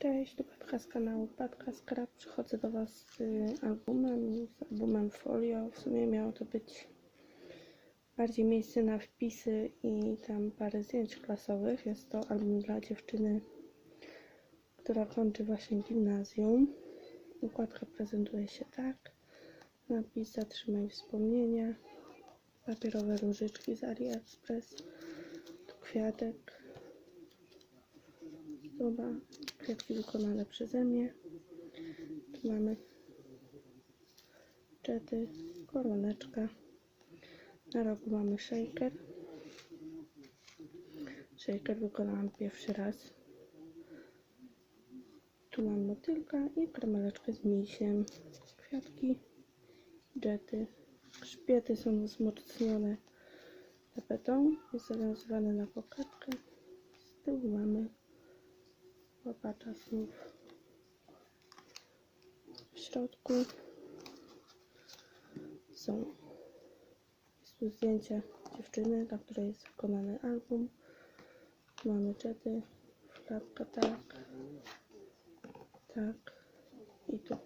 Cześć, tu Patka z kanału Patka Scrap. Przychodzę do Was z y, albumem, z albumem Folio. W sumie miało to być bardziej miejsce na wpisy i tam parę zdjęć klasowych. Jest to album dla dziewczyny, która kończy właśnie gimnazjum. Układka prezentuje się tak. Napis Zatrzymaj wspomnienia. Papierowe różyczki z AliExpress. Tu kwiatek. Zdoba, kwiatki wykonane przeze mnie. Tu mamy czety, koroneczka. Na rogu mamy shaker. Shaker wykonałam pierwszy raz. Tu mam motylka i karmeleczkę z misiem. Kwiatki, jety. Grzbiety są wzmocnione tapetą. Jest zawiązywane na kokardkę. Z tyłu mamy łapacza snów w środku. Są jest tu zdjęcie dziewczyny, dla której jest wykonany album. Mamy czety klapka tak. Tak. I tu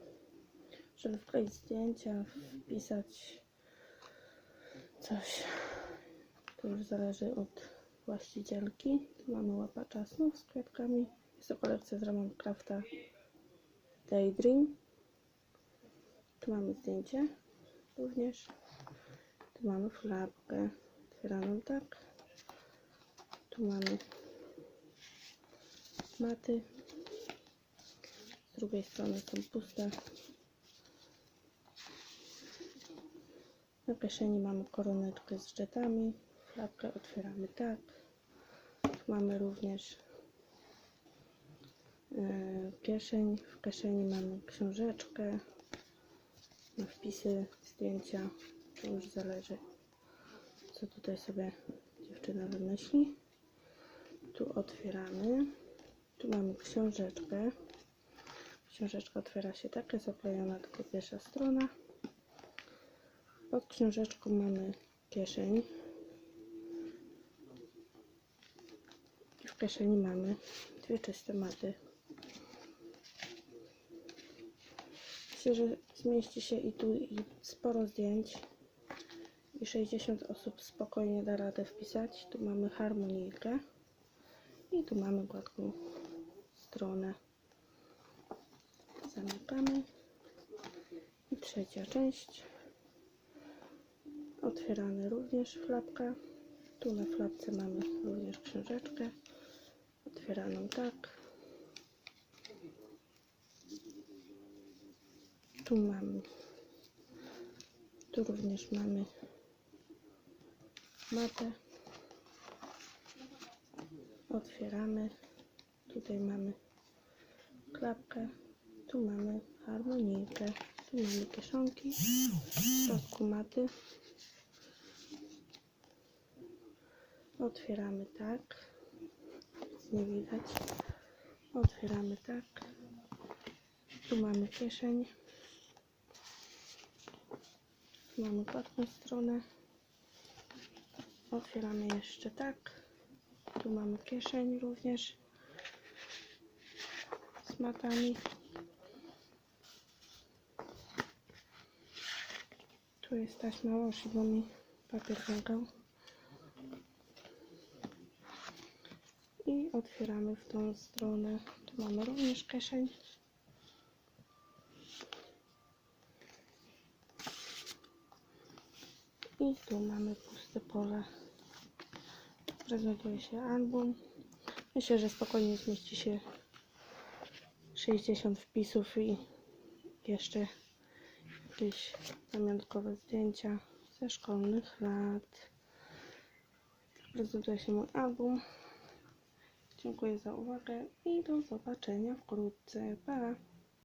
żeby wkleić zdjęcia wpisać coś to już zależy od właścicielki. Tu mamy łapacza snów z kwiatkami jest to kolekcja z Ramon Crafta Daydream. Tu mamy zdjęcie również. Tu mamy flapkę otwieraną tak. Tu mamy maty. Z drugiej strony są puste. Na kieszeni mamy koroneczkę z jetami. Flapkę otwieramy tak. Tu mamy również kieszeń. W kieszeni mamy książeczkę wpisy, zdjęcia. To już zależy, co tutaj sobie dziewczyna wymyśli. Tu otwieramy. Tu mamy książeczkę. Książeczka otwiera się tak, jest oklejona tylko pierwsza strona. Pod książeczką mamy kieszeń. I w kieszeni mamy dwie czyste maty. Myślę, że zmieści się i tu i sporo zdjęć. I 60 osób spokojnie da radę wpisać. Tu mamy harmonijkę. I tu mamy gładką stronę. Zamykamy. I trzecia część. Otwieramy również flapka. Tu na flapce mamy również książeczkę. Otwieraną tak. Tu mamy, tu również mamy matę. Otwieramy. Tutaj mamy klapkę. Tu mamy harmonijkę. Tu mamy kieszonki. W środku maty. Otwieramy tak. Nie widać. Otwieramy tak. Tu mamy kieszeń. Mamy gładką stronę. Otwieramy jeszcze tak. Tu mamy kieszeń również z matami. Tu jest taśma łosi, bo mi papier. I otwieramy w tą stronę. Tu mamy również kieszeń. I tu mamy puste pole. Prezentuje się album. Myślę, że spokojnie zmieści się 60 wpisów i jeszcze jakieś pamiątkowe zdjęcia ze szkolnych lat. Prezentuje się mój album. Dziękuję za uwagę i do zobaczenia wkrótce. Pa!